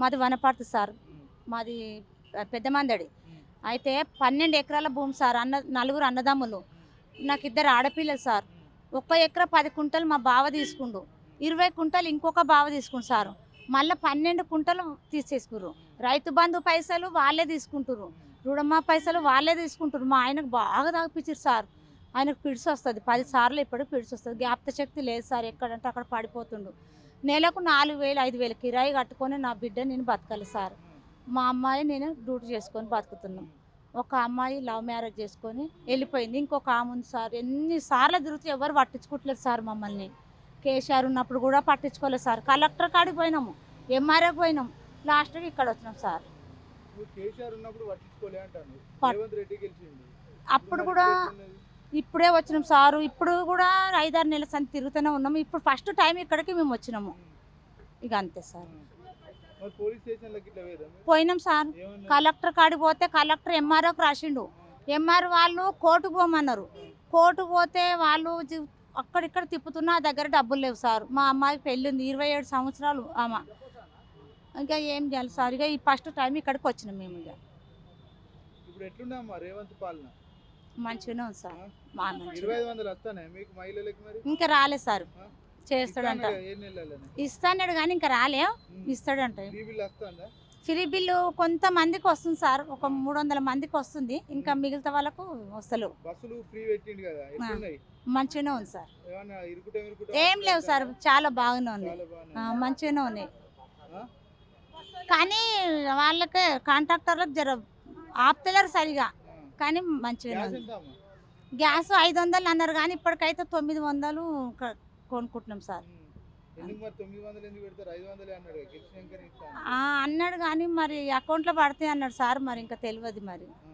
మాది వనపర్తి సార్. మాది పెద్ద మందడి. అయితే పన్నెండు ఎకరాల భూమి సార్ అన్న నలుగురు అన్నదమ్ములు. నాకు ఇద్దరు ఆడపిల్లలు సార్. ఒక్క ఎకరా పది కుంటలు మా బావ తీసుకుండు. ఇరవై కుంటలు ఇంకొక బావ తీసుకుండు సార్. మళ్ళీ పన్నెండు కుంటలు తీసేసుకుర్రు. రైతు బంధు పైసలు వాళ్ళే తీసుకుంటారు రుణమా పైసలు వాళ్ళే తీసుకుంటారు మా ఆయనకు బాగా తాగిపించారు సార్. ఆయనకు పిడిసి వస్తుంది పది సార్లు ఇప్పుడు పిడిసి వస్తుంది జ్ఞాపక శక్తి లేదు సార్. ఎక్కడంటే అక్కడ పడిపోతుండు. నెలకు నాలుగు వేలు ఐదు వేలు కిరాయి కట్టుకొని నా బిడ్డ నేను బతకాలి సార్. మా అమ్మాయి నేను డ్యూటీ చేసుకొని బతుకుతున్నాం. ఒక అమ్మాయి లవ్ మ్యారేజ్ చేసుకొని వెళ్ళిపోయింది. ఇంకొక ఆమె ఉంది సార్. ఎన్నిసార్లు తిరుగుతూ ఎవరు పట్టించుకోవట్లేదు సార్ మమ్మల్ని. కేసీఆర్ ఉన్నప్పుడు కూడా పట్టించుకోలేదు సార్. కలెక్టర్ కాడికి పోయినాము. ఎంఆర్ఓకి పోయినాం. లాస్ట్కి ఇక్కడ వచ్చినాం సార్. అప్పుడు కూడా ఇప్పుడే వచ్చినాం సారు. ఇప్పుడు కూడా ఐదారు నెలల సంది తిరుగుతూనే ఉన్నాము. ఇప్పుడు ఫస్ట్ టైం ఇక్కడికి మేము వచ్చినాము. ఇక అంతే సార్? పోయినాం సార్. కలెక్టర్ కాడికి పోతే కలెక్టర్ ఎంఆర్ఓకి రాసిండు. ఎంఆర్ వాళ్ళు కోర్టుకు పోమన్నారు. కోర్టుకు పోతే వాళ్ళు అక్కడిక్కడ తిప్పుతున్నా దగ్గర డబ్బులు లేవు సార్. మా అమ్మాయికి పెళ్ళి ఉంది. ఇరవై ఏడు సంవత్సరాలు ఆమె. ఇంకా ఏం చేయాలి సార్? ఇక ఈ ఫస్ట్ టైం ఇక్కడికి వచ్చినాం మేము ఇక. ఇప్పుడు ఎట్లున్నామ్మా రేవంత్ పాలన? మంచిగానే ఉంది సార్. మా ఇంకా రాలే సార్. చేస్తాడంట. ఇస్తాడు కానీ ఇంకా రాలే. ఇస్తాడంట. ఫ్రీ బిల్లు కొంతమందికి వస్తుంది సార్. ఒక మూడు వందల మందికి వస్తుంది. ఇంకా మిగతా వాళ్ళకు ఎట్లున్నాయి? మంచిగానే ఉంది సార్. ఏం లేవు సార్. చాలా బాగానే ఉన్నాయి ఆ, మంచిగానే ఉన్నాయి? కానీ వాళ్ళకి కాంట్రాక్టర్లకు జర ఆపుతలేరు సరిగా. కానీ మంచిగానే గ్యాస్ ఐదు వందలు అన్నారు కానీ ఇప్పటికైతే తొమ్మిది వందలు కొనుక్కుంటున్నాం సార్. అన్నాడు కానీ మరి అకౌంట్లో పడతాయి అన్నాడు సార్ మరి ఇంకా తెలియదు మరి.